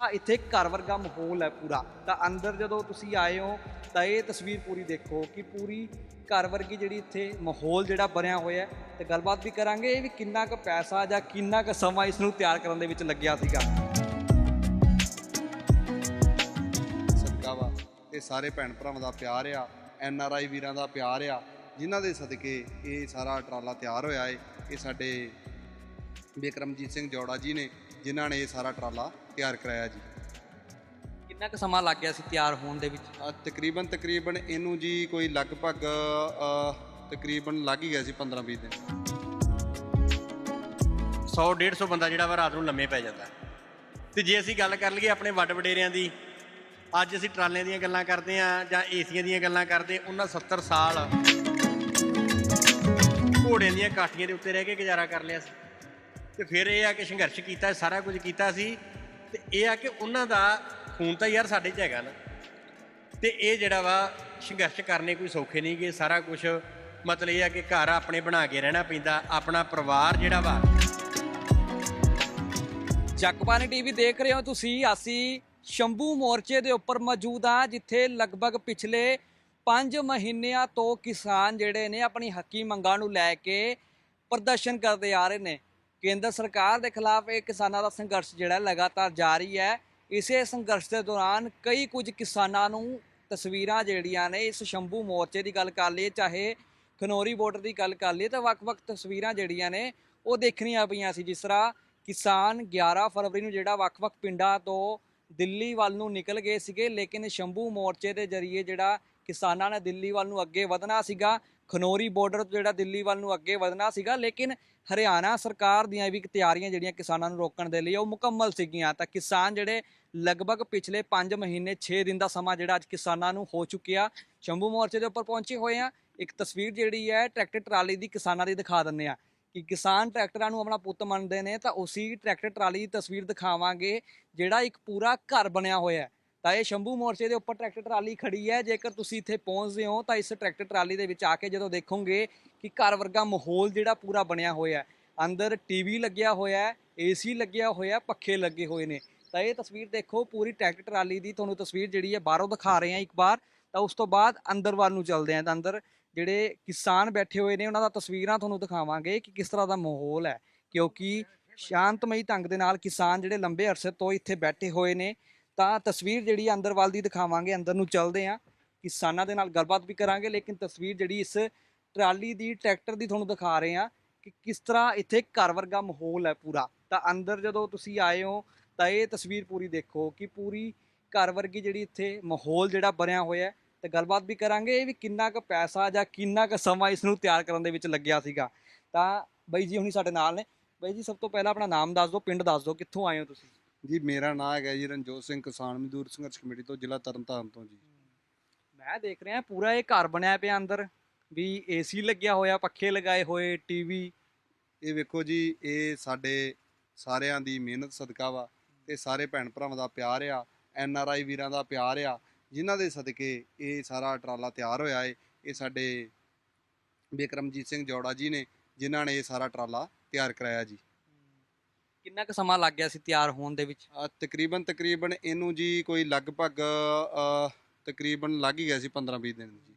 ਆ ਇੱਥੇ ਘਰ ਵਰਗਾ ਮਾਹੌਲ ਹੈ ਪੂਰਾ। ਤਾਂ ਅੰਦਰ ਜਦੋਂ ਤੁਸੀਂ ਆਏ ਹੋ, ਤਾਂ ਇਹ ਤਸਵੀਰ ਪੂਰੀ ਦੇਖੋ ਕਿ ਪੂਰੀ ਘਰ ਵਰਗੀ ਜਿਹੜੀ ਇੱਥੇ ਮਾਹੌਲ ਜਿਹੜਾ ਬਣਿਆ ਹੋਇਆ ਹੈ। ਤੇ ਗੱਲਬਾਤ ਵੀ ਕਰਾਂਗੇ ਇਹ ਵੀ ਕਿੰਨਾ ਕੁ ਪੈਸਾ ਜਾਂ ਕਿੰਨਾ ਕੁ ਸਮਾਂ ਇਸ ਨੂੰ ਤਿਆਰ ਕਰਨ ਦੇ ਵਿੱਚ ਲੱਗਿਆ ਸੀਗਾ। ਸਦਕਾ ਵਾ। ਇਹ ਸਾਰੇ ਭੈਣ ਭਰਾਵਾਂ ਦਾ ਪਿਆਰ ਆ, ਐਨ ਆਰ ਆਈ ਵੀਰਾਂ ਦਾ ਪਿਆਰ ਆ, ਜਿਨ੍ਹਾਂ ਦੇ ਸਦਕੇ ਇਹ ਸਾਰਾ ਟਰਾਲਾ ਤਿਆਰ ਹੋਇਆ ਏ। ਇਹ ਸਾਡੇ ਬਿਕਰਮਜੀਤ ਸਿੰਘ ਜੋੜਾ ਜੀ ਨੇ, ਜਿਨ੍ਹਾਂ ਨੇ ਇਹ ਸਾਰਾ ਟਰਾਲਾ ਤਿਆਰ ਕਰਾਇਆ ਜੀ। ਕਿੰਨਾ ਕੁ ਸਮਾਂ ਲੱਗ ਗਿਆ ਸੀ ਤਿਆਰ ਹੋਣ ਦੇ ਵਿੱਚ? ਅ, ਤਕਰੀਬਨ ਤਕਰੀਬਨ ਇਹਨੂੰ ਜੀ ਕੋਈ ਲਗਭਗ ਅ, ਤਕਰੀਬਨ ਲੱਗ ਹੀ ਗਿਆ ਸੀ 15 20 ਦਿਨ। 100 150 ਬੰਦਾ ਜਿਹੜਾ ਵਾ ਰਾਤ ਨੂੰ ਲੰਮੇ ਪੈ ਜਾਂਦਾ। ਤੇ ਜੇ ਅਸੀਂ ਗੱਲ ਕਰ ਲਈਏ ਆਪਣੇ ਵੱਡ ਵਡੇਰਿਆਂ ਦੀ ਅੱਜ ਅਸੀਂ ਟਰਾਲਿਆਂ ਦੀਆਂ ਗੱਲਾਂ ਕਰਦੇ ਆ ਜਾਂ ਏਸੀਆਂ ਦੀਆਂ ਗੱਲਾਂ ਕਰਦੇ ਉਹਨਾਂ 70 ਸਾਲ ਘੋੜਿਆਂ ਦੀਆਂ ਕਾਠੀਆਂ ਦੇ ਉੱਤੇ ਰਹਿ ਕੇ ਗੁਜ਼ਾਰਾ ਕਰ ਲਿਆ ਸੀ। ਤੇ ਫਿਰ ਇਹ ਆ ਕਿ ਸੰਘਰਸ਼ ਕੀਤਾ ਸਾਰਾ ਕੁਝ ਕੀਤਾ ਸੀ। ਤੇ ਇਹ ਆ ਕਿ ਉਹਨਾਂ ਦਾ ਖੂਨ ਤਾਂ ਯਾਰ ਸਾਡੇ 'ਚ ਹੈਗਾ ਨਾ। ਤੇ ਇਹ ਜਿਹੜਾ ਵਾ, ਸੰਘਰਸ਼ ਕਰਨੇ ਕੋਈ ਸੌਖੇ ਨਹੀਂ ਕਿ ਸਾਰਾ ਕੁਝ ਮਤਲਬ ਇਹ ਆ ਕਿ ਘਰ ਆਪਣੇ ਬਣਾ ਕੇ ਰਹਿਣਾ ਪੈਂਦਾ, ਆਪਣਾ ਪਰਿਵਾਰ ਜਿਹੜਾ ਵਾ। ਜਗਬਾਨੀ ਟੀਵੀ ਦੇਖ ਰਹੇ ਹੋ ਤੁਸੀਂ, ਅਸੀਂ ਸ਼ੰਭੂ ਮੋਰਚੇ ਦੇ ਉੱਪਰ ਮੌਜੂਦ ਹਾਂ, ਜਿੱਥੇ ਲਗਭਗ ਪਿਛਲੇ 5 ਮਹੀਨਿਆਂ ਤੋਂ ਕਿਸਾਨ ਜਿਹੜੇ ਨੇ ਆਪਣੀ ਹੱਕੀ ਮੰਗਾਂ ਨੂੰ ਲੈ ਕੇ ਪ੍ਰਦਰਸ਼ਨ ਕਰਦੇ ਆ ਰਹੇ ਨੇ। ਕੇਂਦਰ ਸਰਕਾਰ ਦੇ ਖਿਲਾਫ ਇਹ ਕਿਸਾਨਾਂ ਦਾ ਸੰਘਰਸ਼ ਜਿਹੜਾ ਲਗਾਤਾਰ ਜਾਰੀ ਹੈ। ਇਸੇ ਸੰਘਰਸ਼ ਦੇ ਦੌਰਾਨ ਕਈ ਕੁਝ ਕਿਸਾਨਾਂ ਨੂੰ ਤਸਵੀਰਾਂ ਜਿਹੜੀਆਂ ਨੇ ਇਸ ਸ਼ੰਭੂ ਮੋਰਚੇ ਦੀ ਗੱਲ ਕਰ ਲਈਏ, ਚਾਹੇ ਖਨੌਰੀ ਬਾਰਡਰ ਦੀ ਗੱਲ ਕਰ ਲਈਏ ਤਾਂ ਵੱਖ-ਵੱਖ ਤਸਵੀਰਾਂ ਜਿਹੜੀਆਂ ਨੇ ਉਹ ਦੇਖਣੀਆਂ ਪਈਆਂ ਸੀ। ਜਿਸ ਤਰ੍ਹਾਂ ਕਿਸਾਨ 11 ਫਰਵਰੀ ਨੂੰ ਜਿਹੜਾ ਵੱਖ-ਵੱਖ ਪਿੰਡਾਂ ਤੋਂ ਦਿੱਲੀ ਵੱਲ ਨੂੰ ਨਿਕਲ ਗਏ ਸੀਗੇ, ਲੇਕਿਨ ਸ਼ੰਭੂ ਮੋਰਚੇ ਦੇ ਜ਼ਰੀਏ ਜਿਹੜਾ ਕਿਸਾਨਾਂ ਨੇ ਦਿੱਲੀ ਵੱਲ ਨੂੰ ਅੱਗੇ ਵਧਣਾ ਸੀਗਾ ਖਨੌਰੀ ਬਾਰਡਰ ਤੋਂ ਜਿਹੜਾ ਦਿੱਲੀ ਵੱਲ ਨੂੰ ਅੱਗੇ ਵਧਣਾ ਸੀਗਾ, ਲੇਕਿਨ ਹਰਿਆਣਾ ਸਰਕਾਰ ਦੀਆਂ ਵੀ ਤਿਆਰੀਆਂ ਜਿਹੜੀਆਂ ਕਿਸਾਨਾਂ ਨੂੰ ਰੋਕਣ ਦੇ ਲਈ ਉਹ ਮੁਕੰਮਲ ਸੀਗੀਆਂ। ਤਾਂ ਕਿਸਾਨ ਜਿਹੜੇ ਲਗਭਗ ਪਿਛਲੇ 5 ਮਹੀਨੇ 6 ਦਿਨ ਦਾ ਸਮਾਂ ਜਿਹੜਾ ਅੱਜ ਕਿਸਾਨਾਂ ਨੂੰ ਹੋ ਚੁੱਕਿਆ, ਸ਼ੰਭੂ ਮੋਰਚੇ ਦੇ ਉੱਪਰ ਪਹੁੰਚੇ ਹੋਏ ਆ। ਇੱਕ ਤਸਵੀਰ ਜਿਹੜੀ ਹੈ, ਟਰੈਕਟਰ ਟਰਾਲੀ ਦੀ ਕਿਸਾਨਾਂ ਦੀ ਦਿਖਾ ਦਿੰਦੇ ਆ ਕਿ ਕਿਸਾਨ ਟਰੈਕਟਰਾਂ ਨੂੰ ਆਪਣਾ ਪੁੱਤ ਮੰਨਦੇ ਨੇ, ਤਾਂ ਉਸੇ ਟਰੈਕਟਰ ਟਰਾਲੀ ਦੀ ਤਸਵੀਰ ਦਿਖਾਵਾਂਗੇ, ਜਿਹੜਾ ਇੱਕ ਪੂਰਾ ਘਰ ਬਣਿਆ ਹੋਇਆ ਹੈ। ਤਾਂ ਇਹ ਸ਼ੰਭੂ ਮੋਰਚੇ ਦੇ ਉੱਪਰ ਟਰੈਕਟਰ ਟਰਾਲੀ ਖੜੀ ਹੈ। ਜੇਕਰ ਤੁਸੀਂ ਇੱਥੇ ਪਹੁੰਚਦੇ ਹੋ ਤਾਂ ਇਸ ਟਰੈਕਟਰ ਟਰਾਲੀ ਦੇ ਵਿੱਚ ਆ ਕੇ ਜਦੋਂ ਦੇਖੋਗੇ ਕਿ ਘਰ ਵਰਗਾ ਮਾਹੌਲ ਜਿਹੜਾ ਪੂਰਾ ਬਣਿਆ ਹੋਇਆ ਹੈ। ਅੰਦਰ ਟੀਵੀ ਲੱਗਿਆ ਹੋਇਆ ਹੈ ਏਸੀ ਲੱਗਿਆ ਹੋਇਆ ਪੱਖੇ ਲੱਗੇ ਹੋਏ ਨੇ। ਤਾਂ ਇਹ ਤਸਵੀਰ ਦੇਖੋ, ਪੂਰੀ ਟਰੈਕਟਰ ਟਰਾਲੀ ਦੀ ਤੁਹਾਨੂੰ ਤਸਵੀਰ ਜਿਹੜੀ ਹੈ ਬਾਹਰੋਂ ਦਿਖਾ ਰਹੇ ਹਾਂ ਇੱਕ ਵਾਰ। ਤਾਂ ਉਸ ਤੋਂ ਬਾਅਦ ਅੰਦਰ ਵੱਲ ਨੂੰ ਚੱਲਦੇ ਹਾਂ। ਤਾਂ ਅੰਦਰ ਜਿਹੜੇ ਕਿਸਾਨ ਬੈਠੇ ਹੋਏ ਨੇ, ਉਹਨਾਂ ਦਾ ਤਸਵੀਰਾਂ ਤੁਹਾਨੂੰ ਦਿਖਾਵਾਂਗੇ ਕਿ ਕਿਸ ਤਰ੍ਹਾਂ ਦਾ ਮਾਹੌਲ ਹੈ। ਕਿਉਂਕਿ ਸ਼ਾਂਤਮਈ ਢੰਗ ਦੇ ਨਾਲ ਕਿਸਾਨ ਜਿਹੜੇ ਲੰਬੇ ਅਰਸੇ ਤੋਂ ਇੱਥੇ ਬੈਠੇ ਹੋਏ ਨੇ ਤਾਂ ਤਸਵੀਰ ਜਿਹੜੀ ਹੈ ਅੰਦਰ ਵੱਲ ਦੀ ਦਿਖਾਵਾਂਗੇ, ਅੰਦਰ ਨੂੰ ਚੱਲਦੇ ਹਾਂ ਕਿਸਾਨਾਂ ਦੇ ਨਾਲ ਗੱਲਬਾਤ ਵੀ ਕਰਾਂਗੇ, ਲੇਕਿਨ ਤਸਵੀਰ ਜਿਹੜੀ ਇਸ ਟਰਾਲੀ ਦੀ, ਟਰੈਕਟਰ ਦੀ ਤੁਹਾਨੂੰ ਦਿਖਾ ਰਹੇ ਹਾਂ ਕਿ ਕਿਸ ਤਰ੍ਹਾਂ ਇੱਥੇ ਘਰ ਵਰਗਾ ਮਾਹੌਲ ਹੈ ਪੂਰਾ। ਤਾਂ ਅੰਦਰ ਜਦੋਂ ਤੁਸੀਂ ਆਏ ਹੋ, ਤਾਂ ਇਹ ਤਸਵੀਰ ਪੂਰੀ ਦੇਖੋ ਕਿ ਪੂਰੀ ਘਰ ਵਰਗੀ ਜਿਹੜੀ ਇੱਥੇ ਮਾਹੌਲ ਜਿਹੜਾ ਬਣਿਆ ਹੋਇਆ ਹੈ। ਤੇ ਗੱਲਬਾਤ ਵੀ ਕਰਾਂਗੇ ਇਹ ਵੀ ਕਿੰਨਾ ਕੁ ਪੈਸਾ ਜਾਂ ਕਿੰਨਾ ਕੁ ਸਮਾਂ ਇਸ ਨੂੰ ਤਿਆਰ ਕਰਨ ਦੇ ਵਿੱਚ ਲੱਗਿਆ ਸੀਗਾ। ਤਾਂ ਬਾਈ ਜੀ ਹੁਣੀ ਸਾਡੇ ਨਾਲ ਨੇ। ਬਾਈ ਜੀ, ਸਭ ਤੋਂ ਪਹਿਲਾਂ ਆਪਣਾ ਨਾਮ ਦੱਸ ਦਿਓ, ਪਿੰਡ ਦੱਸ ਦਿਓ, ਕਿੱਥੋਂ ਆਏ ਹੋ ਤੁਸੀਂ? ਜੀ ਮੇਰਾ ਨਾਮ ਹੈਗਾ ਜੀ ਰਣਜੋਤ ਸਿੰਘ ਕਿਸਾਨ ਮਜ਼ਦੂਰ ਸੰਘਰਸ਼ ਕਮੇਟੀ ਤੋਂ ਜ਼ਿਲ੍ਹਾ ਤਰਨਤਾਰਨ ਤੋਂ ਜੀ। ਮੈਂ ਦੇਖ ਰਿਹਾ ਪੂਰਾ ਇਹ ਘਰ ਬਣਿਆ ਪਿਆ ਅੰਦਰ ਵੀ ਏਸੀ ਲੱਗਿਆ ਹੋਇਆ ਪੱਖੇ ਲਗਾਏ ਹੋਏ ਟੀਵੀ ਇਹ ਵੇਖੋ ਜੀ ਇਹ ਸਾਡੇ ਸਾਰਿਆਂ ਦੀ ਮਿਹਨਤ ਸਦਕਾ ਵਾ ਤੇ ਸਾਰੇ ਭੈਣ ਭਰਾਵਾਂ ਦਾ ਪਿਆਰ ਆ ਐਨ ਆਰ ਆਈ ਵੀਰਾਂ ਦਾ ਪਿਆਰ ਆ ਜਿਨ੍ਹਾਂ ਦੇ ਸਦਕੇ ਇਹ ਸਾਰਾ ਟਰਾਲਾ ਤਿਆਰ ਹੋਇਆ ਏ ਇਹ ਸਾਡੇ ਬਿਕਰਮਜੀਤ ਸਿੰਘ ਜੋੜਾ ਜੀ ਨੇ ਜਿਨ੍ਹਾਂ ਨੇ ਇਹ ਸਾਰਾ ਟਰਾਲਾ ਤਿਆਰ ਕਰਾਇਆ ਜੀ। ਕਿੰਨਾ ਕੁ ਸਮਾਂ ਲੱਗ ਗਿਆ ਸੀ ਤਿਆਰ ਹੋਣ ਦੇ ਵਿੱਚ? ਅ, ਤਕਰੀਬਨ ਤਕਰੀਬਨ ਇਹਨੂੰ ਜੀ ਕੋਈ ਲਗਭਗ ਅ, ਤਕਰੀਬਨ ਲੱਗ ਹੀ ਗਿਆ ਸੀ 15 20 ਦਿਨ ਜੀ।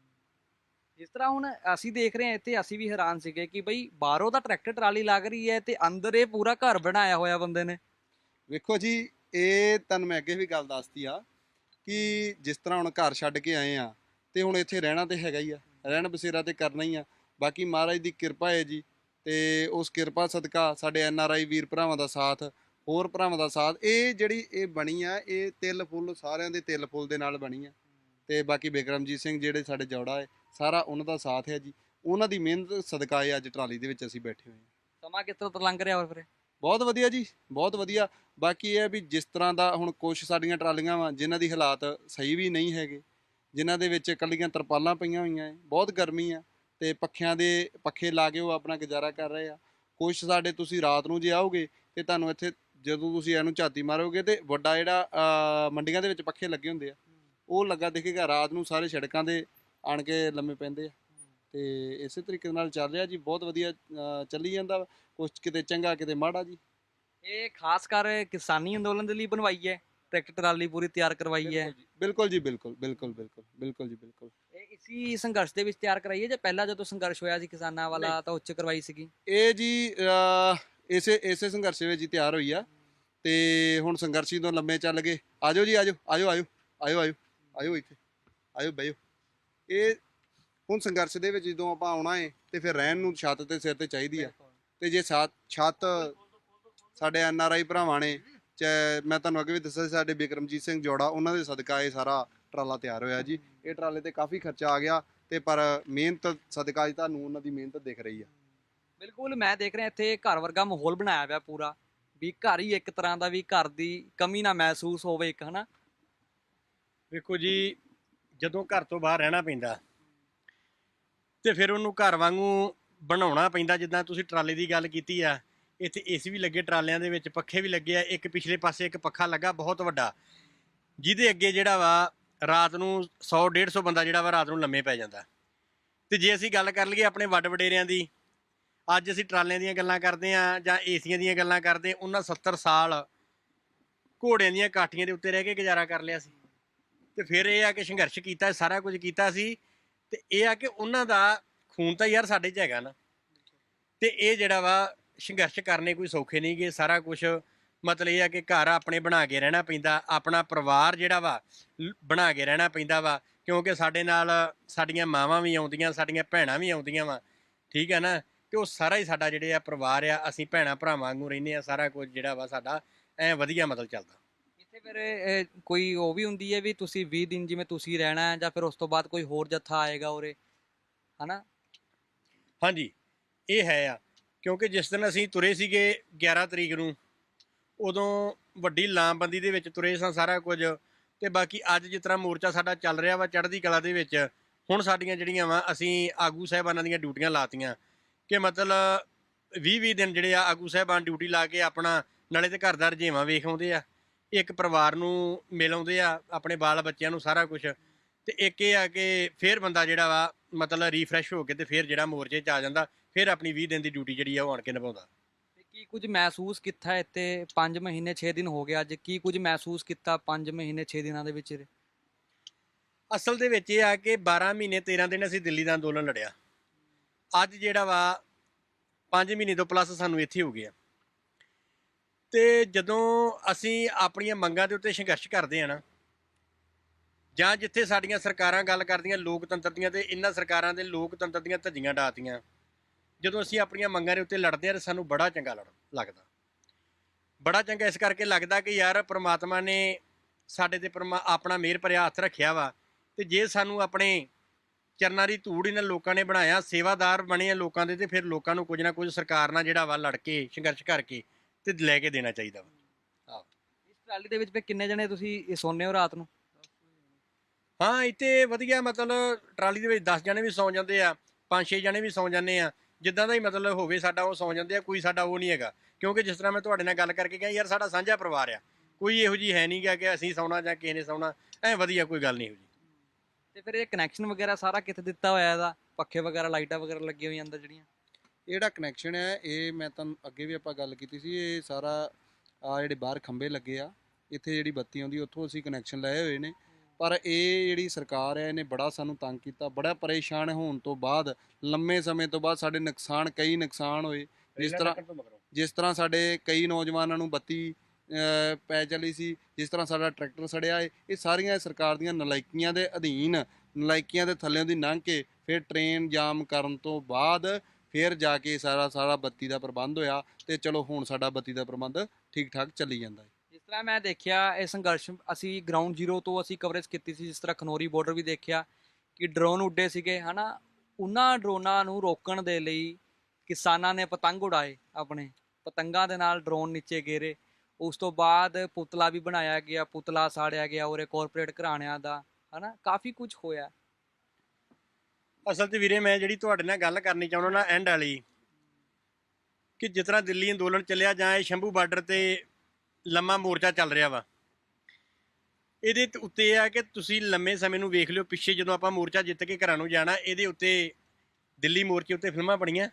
ਜਿਸ ਤਰ੍ਹਾਂ ਹੁਣ ਅਸੀਂ ਦੇਖ ਰਹੇ ਹਾਂ ਇੱਥੇ ਅਸੀਂ ਵੀ ਹੈਰਾਨ ਸੀਗੇ ਕਿ ਬਈ ਬਾਹਰੋਂ ਤਾਂ ਟਰੈਕਟਰ ਟਰਾਲੀ ਲੱਗ ਰਹੀ ਹੈ ਤੇ ਅੰਦਰ ਇਹ ਪੂਰਾ ਘਰ ਬਣਾਇਆ ਹੋਇਆ ਬੰਦੇ ਨੇ। ਵੇਖੋ ਜੀ ਇਹ ਤੁਹਾਨੂੰ ਮੈਂ ਅੱਗੇ ਵੀ ਗੱਲ ਦੱਸਤੀ ਆ ਕਿ ਜਿਸ ਤਰ੍ਹਾਂ ਹੁਣ ਘਰ ਛੱਡ ਕੇ ਆਏ ਆ ਤੇ ਹੁਣ ਇੱਥੇ ਰਹਿਣਾ ਤੇ ਹੈਗਾ ਹੀ ਆ ਰਹਿਣ ਬਸੇਰਾ ਤੇ ਕਰਨਾ ਹੀ ਆ। ਬਾਕੀ ਮਹਾਰਾਜ ਦੀ ਕਿਰਪਾ ਹੈ ਜੀ ਤੇ ਉਸ ਕਿਰਪਾ ਸਦਕਾ ਸਾਡੇ ਐਨ ਆਰ ਆਈ ਵੀਰ ਭਰਾਵਾਂ ਦਾ ਸਾਥ ਹੋਰ ਭਰਾਵਾਂ ਦਾ ਸਾਥ ਇਹ ਜਿਹੜੀ ਇਹ ਬਣੀ ਆ ਇਹ ਤਿਲ ਫੁੱਲ ਸਾਰਿਆਂ ਦੇ ਤਿਲ ਫੁੱਲ ਦੇ ਨਾਲ ਬਣੀ ਆ। ਤੇ ਬਾਕੀ ਬਿਕਰਮਜੀਤ ਸਿੰਘ ਜਿਹੜੇ ਸਾਡੇ ਜੋੜਾ ਹੈ ਸਾਰਾ ਉਹਨਾਂ ਦਾ ਸਾਥ ਹੈ ਜੀ। ਉਹਨਾਂ ਦੀ ਮਿਹਨਤ ਸਦਕਾ ਇਹ ਅੱਜ ਟਰਾਲੀ ਦੇ ਵਿੱਚ ਅਸੀਂ ਬੈਠੇ ਹੋਏ ਹਾਂ ਸਮਾਂ ਕਿਸ ਤਰ੍ਹਾਂ ਲੰਘ ਰਿਹਾ ਹੋਰ ਫਿਰ ਬਹੁਤ ਵਧੀਆ ਜੀ ਬਹੁਤ ਵਧੀਆ। ਬਾਕੀ ਇਹ ਹੈ ਵੀ ਜਿਸ ਤਰ੍ਹਾਂ ਦਾ ਹੁਣ ਕੁਝ ਸਾਡੀਆਂ ਟਰਾਲੀਆਂ ਵਾ ਜਿਨ੍ਹਾਂ ਦੀ ਹਾਲਾਤ ਸਹੀ ਵੀ ਨਹੀਂ ਹੈਗੇ ਜਿਨ੍ਹਾਂ ਦੇ ਵਿੱਚ ਕੱਲੀਆਂ ਤਰਪਾਲਾਂ ਪਈਆਂ ਹੋਈਆਂ ਹੈ ਬਹੁਤ ਗਰਮੀ ਆ। ਤੇ ਪੱਖਿਆਂ ਦੇ, ਪੱਖੇ ਲਾ ਕੇ ਉਹ ਆਪਣਾ ਗੁਜ਼ਾਰਾ ਕਰ ਰਹੇ ਆ। ਕੁਝ ਸਾਡੇ ਤੁਸੀਂ ਰਾਤ ਨੂੰ ਜੇ ਆਓਗੇ ਤੇ ਤੁਹਾਨੂੰ ਇੱਥੇ ਜਦੋਂ ਤੁਸੀਂ ਇਹਨੂੰ ਝਾਤੀ ਮਾਰੋਗੇ ਤੇ ਵੱਡਾ ਜਿਹੜਾ ਮੰਡੀਆਂ ਦੇ ਵਿੱਚ ਪੱਖੇ ਲੱਗੇ ਹੁੰਦੇ ਆ, ਉਹ ਲੱਗਾ ਦਿਖੇਗਾ ਰਾਤ ਨੂੰ ਸਾਰੇ ਸੜਕਾਂ ਦੇ ਆਣ ਕੇ ਲੰਮੇ ਪੈਂਦੇ ਆ। ਤੇ ਇਸੇ ਤਰੀਕੇ ਨਾਲ ਚੱਲ ਰਿਹਾ ਜੀ, ਬਹੁਤ ਵਧੀਆ ਚੱਲੀ ਜਾਂਦਾ ਕੁਝ ਕਿਤੇ ਚੰਗਾ, ਕਿਤੇ ਮਾੜਾ ਜੀ। ਇਹ ਖਾਸ ਕਰ ਕਿਸਾਨੀ ਅੰਦੋਲਨ ਦੇ ਲਈ ਬਣਵਾਈ ਹੈ। ਟਰੈਕਟਰ ਟਰਾਲੀ ਪੂਰੀ ਤਿਆਰ ਕਰਵਾਈ ਹੈ। ਬਿਲਕੁਲ ਜੀ ਬਿਲਕੁਲ ਬਿਲਕੁਲ ਬਿਲਕੁਲ ਬਿਲਕੁਲ ਜੀ ਬਿਲਕੁਲ। ਇਹ ਇਸੀ ਸੰਘਰਸ਼ ਦੇ ਵਿੱਚ ਤਿਆਰ ਕਰਾਈ ਹੈ ਜਾਂ ਪਹਿਲਾਂ ਜਦੋਂ ਸੰਘਰਸ਼ ਹੋਇਆ ਸੀ ਕਿਸਾਨਾਂ ਵਾਲਾ ਤਾਂ ਉੱਚ ਕਰਵਾਈ ਸੀਗੀ? ਇਹ ਜੀ ਅਹ, ਇਸੇ ਇਸੇ ਸੰਘਰਸ਼ ਵਿੱਚ ਹੀ ਤਿਆਰ ਹੋਈ ਆ। ਤੇ ਹੁਣ ਸੰਘਰਸ਼ੀ ਤੋਂ ਲੰਮੇ ਚੱਲ ਗਏ। ਆਜੋ ਜੀ ਆਜੋ ਆਜੋ ਆਜੋ ਆਜੋ ਆਜੋ ਆਜੋ ਇੱਥੇ ਆਜੋ ਬਹਿਓ। ਇਹ ਹੁਣ ਸੰਘਰਸ਼ ਦੇ ਵਿੱਚ ਜਦੋਂ ਆਪਾਂ ਆਉਣਾ ਹੈ ਤੇ ਫਿਰ ਰਹਿਣ ਨੂੰ ਛੱਤ ਤੇ ਸਿਰ ਤੇ ਚਾਹੀਦੀ ਆ। ਤੇ ਜੇ ਸਾ- ਛੱਤ ਸਾਡੇ ਐਨ ਆਰ ਆਈ ਭਰਾਵਾਂ ਨੇ ਮੈਂ ਤੁਹਾਨੂੰ ਅੱਗੇ ਵੀ ਦੱਸਿਆ ਸੀ ਸਾਡੇ ਬਿਕਰਮਜੀਤ ਸਿੰਘ ਜੋੜਾ ਉਹਨਾਂ ਦੇ ਸਦਕਾ ਇਹ ਸਾਰਾ ਟਰਾਲਾ ਤਿਆਰ ਹੋਇਆ ਜੀ। ਇਹ ਟਰਾਲੇ ਤੇ ਕਾਫੀ ਖਰਚਾ ਆ ਗਿਆ ਤੇ ਪਰ ਮਿਹਨਤ ਸਦਕਾ ਜੀ ਤੁਹਾਨੂੰ ਉਹਨਾਂ ਦੀ ਮਿਹਨਤ ਦਿਖ ਰਹੀ ਆ। ਬਿਲਕੁਲ ਮੈਂ ਦੇਖ ਰਿਹਾ ਇੱਥੇ ਘਰ ਵਰਗਾ ਮਾਹੌਲ ਬਣਾਇਆ ਹੋਇਆ ਪੂਰਾ। ਵੀ ਘਰ ਹੀ ਇੱਕ ਤਰ੍ਹਾਂ ਦਾ ਵੀ ਘਰ ਦੀ ਕਮੀ ਨਾ ਮਹਿਸੂਸ ਹੋਵੇ ਇੱਕ ਹਨਾ? ਵੇਖੋ ਜੀ ਜਦੋਂ ਘਰ ਤੋਂ ਬਾਹਰ ਰਹਿਣਾ ਪੈਂਦਾ ਤੇ ਫਿਰ ਉਹਨੂੰ ਘਰ ਵਾਂਗੂ ਬਣਾਉਣਾ ਪੈਂਦਾ ਜਿੱਦਾਂ ਤੁਸੀਂ ਟਰਾਲੇ ਦੀ ਗੱਲ ਕੀਤੀ ਆ। ਇੱਥੇ ਏਸੀ ਵੀ ਲੱਗੇ, ਟਰਾਲਿਆਂ ਦੇ ਵਿੱਚ ਪੱਖੇ ਵੀ ਲੱਗੇ ਆ, ਇੱਕ ਪਿਛਲੇ ਪਾਸੇ ਇੱਕ ਪੱਖਾ ਲੱਗਾ, ਬਹੁਤ ਵੱਡਾ। ਜਿਹਦੇ ਅੱਗੇ ਜਿਹੜਾ ਵਾ, ਰਾਤ ਨੂੰ 100 150 ਬੰਦਾ ਜਿਹੜਾ ਵਾ, ਰਾਤ ਨੂੰ ਲੰਮੇ ਪੈ ਜਾਂਦਾ। ਤੇ ਜੇ ਅਸੀਂ ਗੱਲ ਕਰ ਲਈਏ ਆਪਣੇ ਵੱਡ ਵਡੇਰਿਆਂ ਦੀ, ਅੱਜ ਅਸੀਂ ਟਰਾਲਿਆਂ ਦੀਆਂ ਗੱਲਾਂ ਕਰਦੇ ਆ, ਜਾਂ ਏਸੀਆਂ ਦੀਆਂ ਗੱਲਾਂ ਕਰਦੇ ਉਹਨਾਂ 70 ਸਾਲ ਘੋੜਿਆਂ ਦੀਆਂ ਕਾਠੀਆਂ ਦੇ ਉੱਤੇ ਰਹਿ ਕੇ ਗੁਜ਼ਾਰਾ ਕਰ ਲਿਆ ਸੀ। ਤੇ ਫਿਰ ਇਹ ਆ ਕਿ ਸੰਘਰਸ਼ ਕੀਤਾ, ਸਾਰਾ ਕੁਝ ਕੀਤਾ ਸੀ, ਤੇ ਇਹ ਆ ਕਿ ਉਹਨਾਂ ਦਾ ਖੂਨ ਤਾਂ ਯਾਰ ਸਾਡੇ 'ਚ ਹੈਗਾ ਨਾ। ਤੇ ਇਹ ਜਿਹੜਾ ਵਾ ਸੰਘਰਸ਼ ਕਰਨੇ ਕੋਈ ਸੌਖੇ ਨਹੀਂ ਗੇ ਸਾਰਾ ਕੁਝ ਮਤਲਬ ਇਹ ਆ ਕਿ ਘਰ ਆਪਣੇ ਬਣਾ ਕੇ ਰਹਿਣਾ ਪੈਂਦਾ ਆਪਣਾ ਪਰਿਵਾਰ ਜਿਹੜਾ ਵਾ ਲ- ਬਣਾ ਕੇ ਰਹਿਣਾ ਪੈਂਦਾ ਵਾ ਕਿਉਂਕਿ ਸਾਡੇ ਨਾਲ ਸਾਡੀਆਂ ਮਾਵਾਂ ਵੀ ਆਉਂਦੀਆਂ ਸਾਡੀਆਂ ਭੈਣਾਂ ਵੀ ਆਉਂਦੀਆਂ ਵਾ ਠੀਕ ਹੈ ਨਾ? ਤੇ ਉਹ ਸਾਰਾ ਹੀ ਸਾਡਾ ਜਿਹੜੇ ਆ ਪਰਿਵਾਰ ਆ ਅਸੀਂ ਭੈਣਾਂ ਭਰਾਵਾਂ ਵਾਂਗੂ ਰਹਿੰਦੇ ਆ ਸਾਰਾ ਕੁਝ ਜਿਹੜਾ ਵਾ ਸਾਡਾ ਐ ਵਧੀਆ ਮਤਲਬ ਚੱਲਦਾ। ਇੱਥੇ ਫਿਰ ਇਹ ਕੋਈ ਉਹ ਵੀ ਹੁੰਦੀ ਹੈ ਵੀ ਤੁਸੀਂ 20 ਦਿਨ ਜਿਵੇਂ ਤੁਸੀਂ ਰਹਿਣਾ ਹੈ ਜਾਂ ਫਿਰ ਉਸ ਤੋਂ ਬਾਅਦ ਕੋਈ ਹੋਰ ਜੱਥਾ ਆਏਗਾ ਉਰੇ ਹਨਾ? ਹਾਂਜੀ ਇਹ ਹੈ ਆ। ਕਿਉਂਕਿ ਜਿਸ ਦਿਨ ਅਸੀਂ ਤੁਰੇ ਸੀਗੇ 11 ਤਰੀਕ ਨੂੰ, ਉਦੋਂ ਵੱਡੀ ਲਾਮਬੰਦੀ ਦੇ ਵਿੱਚ ਤੁਰੇ ਸਾਂ ਸਾਰਾ ਕੁਝ ਤੇ ਬਾਕੀ ਅੱਜ ਜਿਸ ਤਰ੍ਹਾਂ ਮੋਰਚਾ ਸਾਡਾ ਚੱਲ ਰਿਹਾ ਵਾ ਚੜ੍ਹਦੀ ਕਲਾ ਦੇ ਵਿੱਚ, ਹੁਣ ਸਾਡੀਆਂ ਜਿਹੜੀਆਂ ਵਾ ਅਸੀਂ ਆਗੂ ਸਾਹਿਬਾਨਾਂ ਦੀਆਂ ਡਿਊਟੀਆਂ ਲਾਤੀਆਂ ਕਿ ਮਤਲਬ 20-20 ਦਿਨ ਜਿਹੜੇ ਆ ਆਗੂ ਸਾਹਿਬਾਨ ਡਿਊਟੀ ਲਾ ਕੇ ਆਪਣਾ ਨਾਲੇ ਤੇ ਘਰ ਦਾ ਰਜੇਵਾਂ ਵੇਖ ਆਉਂਦੇ ਆ, ਇੱਕ ਪਰਿਵਾਰ ਨੂੰ ਮਿਲ ਆਉਂਦੇ ਆ, ਆਪਣੇ ਬਾਲ ਬੱਚਿਆਂ ਨੂੰ ਸਾਰਾ ਕੁਝ ਤੇ ਇੱਕ ਇਹ ਆ ਕਿ ਫੇਰ ਬੰਦਾ ਜਿਹੜਾ ਵਾ ਮਤਲਬ ਰੀਫਰੈਸ਼ ਹੋ ਕੇ ਤੇ ਫੇਰ ਜਿਹੜਾ ਮੋਰਚੇ 'ਚ ਆ ਜਾਂਦਾ ਫਿਰ ਆਪਣੀ 20 ਦਿਨ ਦੀ ਡਿਊਟੀ ਜਿਹੜੀ ਆ ਉਹ ਆਣ ਕੇ ਨਿਭਾਉਂਦਾ। ਤੇ ਕੀ ਕੁਝ ਮਹਿਸੂਸ ਕੀਤਾ ਇੱਥੇ 5 ਮਹੀਨੇ 6 ਦਿਨ ਹੋ ਗਏ ਅੱਜ? ਕੀ ਕੁਝ ਮਹਿਸੂਸ ਕੀਤਾ 5 ਮਹੀਨੇ 6 ਦਿਨਾਂ ਦੇ ਵਿੱਚ ਅਸਲ ਦੇ ਵਿੱਚ ਇਹ ਆ ਕਿ 12 ਮਹੀਨੇ 13 ਦਿਨ ਅਸੀਂ ਦਿੱਲੀ ਦਾ ਅੰਦੋਲਨ ਲੜਿਆ। ਅੱਜ ਜਿਹੜਾ ਵਾ 5 ਮਹੀਨੇ ਤੋਂ ਪਲੱਸ ਸਾਨੂੰ ਇੱਥੇ ਹੋ ਗਿਆ ਤੇ ਜਦੋਂ ਅਸੀਂ ਆਪਣੀਆਂ ਮੰਗਾਂ ਦੇ ਉੱਤੇ ਸੰਘਰਸ਼ ਕਰਦੇ ਆ ਨਾ ਜਾਂ ਜਿੱਥੇ ਸਾਡੀਆਂ ਸਰਕਾਰਾਂ ਗੱਲ ਕਰਦੀਆਂ ਲੋਕਤੰਤਰ ਦੀਆਂ ਤੇ ਇਹਨਾਂ ਸਰਕਾਰਾਂ ਦੇ ਲੋਕਤੰਤਰ ਦੀਆਂ ਧੱਜੀਆਂ ਡਾਤੀਆਂ ਜਦੋਂ ਅਸੀਂ ਆਪਣੀਆਂ ਮੰਗਾਂ ਦੇ ਉੱਤੇ ਲੜਦੇ ਹਾਂ ਤਾਂ ਸਾਨੂੰ ਬੜਾ ਚੰਗਾ ਲੜ, ਲੱਗਦਾ। ਬੜਾ ਚੰਗਾ ਇਸ ਕਰਕੇ ਲੱਗਦਾ ਕਿ ਯਾਰ ਪ੍ਰਮਾਤਮਾ ਨੇ ਸਾਡੇ ਤੇ ਪਰਮਾ, ਆਪਣਾ ਮਿਹਰ ਭਰਿਆ ਹੱਥ ਰੱਖਿਆ ਵਾ ਤੇ ਜੇ ਸਾਨੂੰ ਆਪਣੇ ਚਰਨਾਂ ਦੀ ਧੂੜ ਇਹਨਾਂ ਲੋਕਾਂ ਨੇ ਬਣਾਇਆ, ਸੇਵਾਦਾਰ ਬਣੇ ਆ ਲੋਕਾਂ ਦੇ ਤੇ ਫਿਰ ਲੋਕਾਂ ਨੂੰ ਕੁਝ ਨਾ ਕੁਝ ਸਰਕਾਰ ਨਾਲ ਜਿਹੜਾ ਵਾ ਲੜ ਕੇ ਸੰਘਰਸ਼ ਕਰਕੇ ਤੇ ਲੈ ਕੇ ਦੇਣਾ ਚਾਹੀਦਾ ਵਾ। ਇਸ ਟਰਾਲੀ ਦੇ ਵਿੱਚ ਫਿਰ ਕਿੰਨੇ ਜਣੇ ਤੁਸੀਂ ਇਹ ਸੌਂਦੇ ਹੋ ਰਾਤ ਨੂੰ? ਹਾਂ ਇੱਥੇ ਵਧੀਆ ਮਤਲਬ ਟਰਾਲੀ ਦੇ ਵਿੱਚ 10 ਜਣੇ ਵੀ ਸੌਂ ਜਾਂਦੇ ਆ 5-6 ਜਣੇ ਵੀ ਸੌਂ ਜਾਂਦੇ ਆ। ਜਿੱਦਾਂ ਦਾ ਹੀ ਮਤਲਬ ਹੋਵੇ ਸਾਡਾ ਉਹ ਸੌਂ ਜਾਂਦੇ ਆ ਕੋਈ ਸਾਡਾ ਉਹ ਨਹੀਂ ਹੈਗਾ। ਕਿਉਂਕਿ ਜਿਸ ਤਰ੍ਹਾਂ ਮੈਂ ਤੁਹਾਡੇ ਨਾਲ ਗੱਲ ਕਰਕੇ ਗਿਆ ਯਾਰ ਸਾਡਾ ਸਾਂਝਾ ਪਰਿਵਾਰ ਆ। ਕੋਈ ਇਹੋ ਜੀ ਹੈ ਨਹੀਂਗਾ ਕਿ ਅਸੀਂ ਸੌਣਾ ਜਾਂ ਕਿਸੇ ਨੇ ਸੌਣਾ ਐ ਵਧੀਆ ਕੋਈ ਗੱਲ ਨਹੀਂ ਇਹੋ ਜੀ ਤੇ ਫਿਰ ਇਹ ਕਨੈਕਸ਼ਨ ਵਗੈਰਾ ਸਾਰਾ ਕਿੱਥੇ ਦਿੱਤਾ ਹੋਇਆ ਇਹਦਾ? ਪੱਖੇ ਵਗੈਰਾ ਲਾਈਟਾਂ ਵਗੈਰਾ ਲੱਗੀਆਂ ਹੋਈਆਂ ਅੰਦਰ ਜਿਹੜੀਆਂ? ਇਹ ਜਿਹੜਾ ਕਨੈਕਸ਼ਨ ਹੈ ਇਹ ਮੈਂ ਤੁਹਾਨੂੰ ਅੱਗੇ ਵੀ ਆਪਾਂ ਗੱਲ ਕੀਤੀ ਸੀ ਇਹ ਸਾਰਾ ਆ ਜਿਹੜੇ ਬਾਹਰ ਖੰਭੇ ਲੱਗੇ ਆ ਇੱਥੇ ਜਿਹੜੀ ਬੱਤੀ ਆਉਂਦੀ ਉੱਥੋਂ ਅਸੀਂ ਕਨੈਕਸ਼ਨ ਲਏ ਹੋਏ ਨੇ। ਪਰ ਇਹ ਜਿਹੜੀ ਸਰਕਾਰ ਹੈ ਇਹਨੇ ਬੜਾ ਸਾਨੂੰ ਤੰਗ ਕੀਤਾ ਬੜਾ ਪਰੇਸ਼ਾਨ ਹੋਣ ਤੋਂ ਬਾਅਦ ਲੰਮੇ ਸਮੇਂ ਤੋਂ ਬਾਅਦ ਸਾਡੇ ਨੁਕਸਾਨ ਕਈ ਨੁਕਸਾਨ ਹੋਏ। ਜਿਸ ਤਰ੍ਹਾਂ ਜਿਸ ਤਰ੍ਹਾਂ ਸਾਡੇ ਕਈ ਨੌਜਵਾਨਾਂ ਨੂੰ ਬੱਤੀ ਪੈ ਚੱਲੀ ਸੀ ਜਿਸ ਤਰ੍ਹਾਂ ਸਾਡਾ ਟਰੈਕਟਰ ਸੜਿਆ ਏ ਇਹ ਸਾਰੀਆਂ ਸਰਕਾਰ ਦੀਆਂ ਨਲਾਇਕੀਆਂ ਦੇ ਅਧੀਨ ਨਲਾਇਕੀਆਂ ਦੇ ਥੱਲੇੋਂ ਦੀ ਲੰਘ ਕੇ ਫਿਰ ਟ੍ਰੇਨ ਜਾਮ ਕਰਨ ਤੋਂ ਬਾਅਦ ਫਿਰ ਜਾ ਕੇ ਸਾਰਾ ਸਾਰਾ ਬੱਤੀ ਦਾ ਪ੍ਰਬੰਧ ਹੋਇਆ ਤੇ ਚਲੋ ਹੁਣ ਸਾਡਾ ਬੱਤੀ ਦਾ ਪ੍ਰਬੰਧ ਠੀਕ ਠਾਕ ਚੱਲੀ ਜਾਂਦਾ ਹੈ ਤਰ੍ਹਾਂ ਮੈਂ ਦੇਖਿਆ ਇਹ ਸੰਘਰਸ਼ ਅਸੀਂ ਗਰਾਊਂਡ ਜ਼ੀਰੋ ਤੋਂ ਅਸੀਂ ਕਵਰੇਜ ਕੀਤੀ ਸੀ, ਜਿਸ ਤਰ੍ਹਾਂ ਖਨੋਰੀ ਬਾਰਡਰ ਵੀ ਦੇਖਿਆ ਕਿ ਡਰੋਨ ਉੱਡੇ ਸੀਗੇ, ਹਨਾ? ਉਹਨਾਂ ਡਰੋਨਾਂ ਨੂੰ ਰੋਕਣ ਦੇ ਲਈ ਕਿਸਾਨਾਂ ਨੇ ਪਤੰਗ ਉਡਾਏ ਆਪਣੇ। ਪਤੰਗਾਂ ਦੇ ਨਾਲ ਡਰੋਨ ਨੀਚੇ ਗੇਰੇ। ਉਸ ਤੋਂ ਬਾਅਦ ਪੁਤਲਾ ਵੀ ਬਣਾਇਆ ਗਿਆ, ਪੁਤਲਾ ਸਾੜਿਆ ਗਿਆ ਉਰੇ ਕਾਰਪੋਰੇਟ ਘਰਾਣਿਆਂ ਦਾ, ਹਨਾ? ਕਾਫੀ ਕੁਝ ਹੋਇਆ। ਅਸਲ 'ਤੇ ਵੀਰੇ, ਮੈਂ ਜਿਹੜੀ ਤੁਹਾਡੇ ਨਾਲ ਗੱਲ ਕਰਨੀ ਚਾਹੁੰਦਾ ਨਾ ਐਂਡ ਵਾਲੀ, ਕਿ ਜਿਸ ਤਰ੍ਹਾਂ ਦਿੱਲੀ ਅੰਦੋਲਨ ਚੱਲਿਆ ਜਾਂ ਇਹ ਸ਼ੰਭੂ ਬਾਰਡਰ ਤੇ ਲੰਮਾ ਮੋਰਚਾ ਚੱਲ ਰਿਹਾ ਵਾ। ਇਹਦੇ ਉੱਤੇ ਇਹ ਆ ਕਿ ਤੁਸੀਂ ਲੰਮੇ ਸਮੇਂ ਨੂੰ ਵੇਖ ਲਿਓ, ਪਿੱਛੇ ਜਦੋਂ ਆਪਾਂ ਮੋਰਚਾ ਜਿੱਤ ਕੇ ਘਰਾਂ ਨੂੰ ਜਾਣਾ, ਇਹਦੇ ਉੱਤੇ ਦਿੱਲੀ ਮੋਰਚੇ ਉੱਤੇ ਫਿਲਮਾਂ ਬਣੀਆਂ।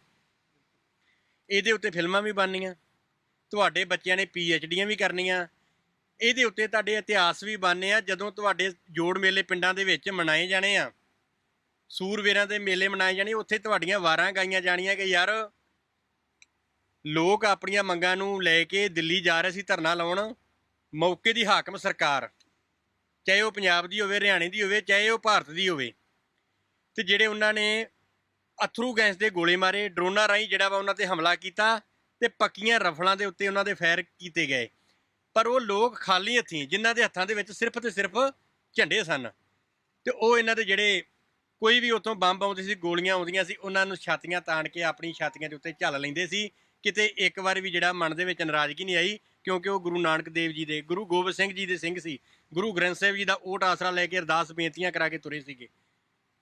ਇਹਦੇ ਉੱਤੇ ਫਿਲਮਾਂ ਵੀ ਬਣਨੀਆਂ। ਤੁਹਾਡੇ ਬੱਚਿਆਂ ਨੇ ਪੀ ਐਚ ਡੀਆਂ ਵੀ ਕਰਨੀਆਂ। ਇਹਦੇ ਉੱਤੇ ਤੁਹਾਡੇ ਇਤਿਹਾਸ ਵੀ ਬਣਨੇ ਆ। ਜਦੋਂ ਤੁਹਾਡੇ ਜੋੜ ਮੇਲੇ ਪਿੰਡਾਂ ਦੇ ਵਿੱਚ ਮਨਾਏ ਜਾਣੇ ਆ, ਸੂਰਵੀਰਾਂ ਦੇ ਮੇਲੇ ਮਨਾਏ ਜਾਣੇ, ਉੱਥੇ ਤੁਹਾਡੀਆਂ ਵਾਰਾਂ ਗਾਈਆਂ ਜਾਣੀਆਂ ਕਿ ਯਾਰ ਲੋਕ ਆਪਣੀਆਂ ਮੰਗਾਂ ਨੂੰ ਲੈ ਕੇ ਦਿੱਲੀ ਜਾ ਰਹੇ ਸੀ ਧਰਨਾ ਲਾਉਣ, ਮੌਕੇ ਦੀ ਹਾਕਮ ਸਰਕਾਰ, ਚਾਹੇ ਉਹ ਪੰਜਾਬ ਦੀ ਹੋਵੇ, ਹਰਿਆਣੇ ਦੀ ਹੋਵੇ, ਚਾਹੇ ਉਹ ਭਾਰਤ ਦੀ ਹੋਵੇ, ਤੇ ਜਿਹੜੇ ਉਹਨਾਂ ਨੇ ਅਥਰੂ ਗੈਸ ਦੇ ਗੋਲੇ ਮਾਰੇ, ਡਰੋਨਾਂ ਰਾਹੀਂ ਜਿਹੜਾ ਵਾ ਉਹਨਾਂ ਤੇ ਹਮਲਾ ਕੀਤਾ ਤੇ ਪੱਕੀਆਂ ਰਫਲਾਂ ਦੇ ਉੱਤੇ ਉਹਨਾਂ ਦੇ ਫਾਇਰ ਕੀਤੇ ਗਏ। ਪਰ ਉਹ ਲੋਕ ਖਾਲੀ ਹੱਥੀਂ, ਜਿਨ੍ਹਾਂ ਦੇ ਹੱਥਾਂ ਦੇ ਵਿੱਚ ਸਿਰਫ ਤੇ ਸਿਰਫ ਝੰਡੇ ਸਨ, ਤੇ ਉਹ ਇਹਨਾਂ ਦੇ ਜਿਹੜੇ ਕੋਈ ਵੀ ਉੱਥੋਂ ਬੰਬ ਆਉਂਦੇ ਸੀ, ਗੋਲੀਆਂ ਆਉਂਦੀਆਂ ਸੀ, ਉਹਨਾਂ ਨੂੰ ਛਾਤੀਆਂ ਤਾਣ ਕੇ ਆਪਣੀ ਛਾਤੀਆਂ ਦੇ ਉੱਤੇ ਝੱਲ ਲੈਂਦੇ ਸੀ ਕਿਤੇ ਇੱਕ ਵਾਰ ਵੀ ਜਿਹੜਾ ਮਨ ਦੇ ਵਿੱਚ ਨਾਰਾਜ਼ਗੀ ਨਹੀਂ ਆਈ, ਕਿਉਂਕਿ ਉਹ ਗੁਰੂ ਨਾਨਕ ਦੇਵ ਜੀ ਦੇ, ਗੁਰੂ ਗੋਬਿੰਦ ਸਿੰਘ ਜੀ ਦੇ ਸਿੰਘ ਸੀ। ਗੁਰੂ ਗ੍ਰੰਥ ਸਾਹਿਬ ਜੀ ਦਾ ਓਟ ਆਸਰਾ ਲੈ ਕੇ ਅਰਦਾਸ ਬੇਨਤੀਆਂ ਕਰਾ ਕੇ ਤੁਰੇ ਸੀਗੇ।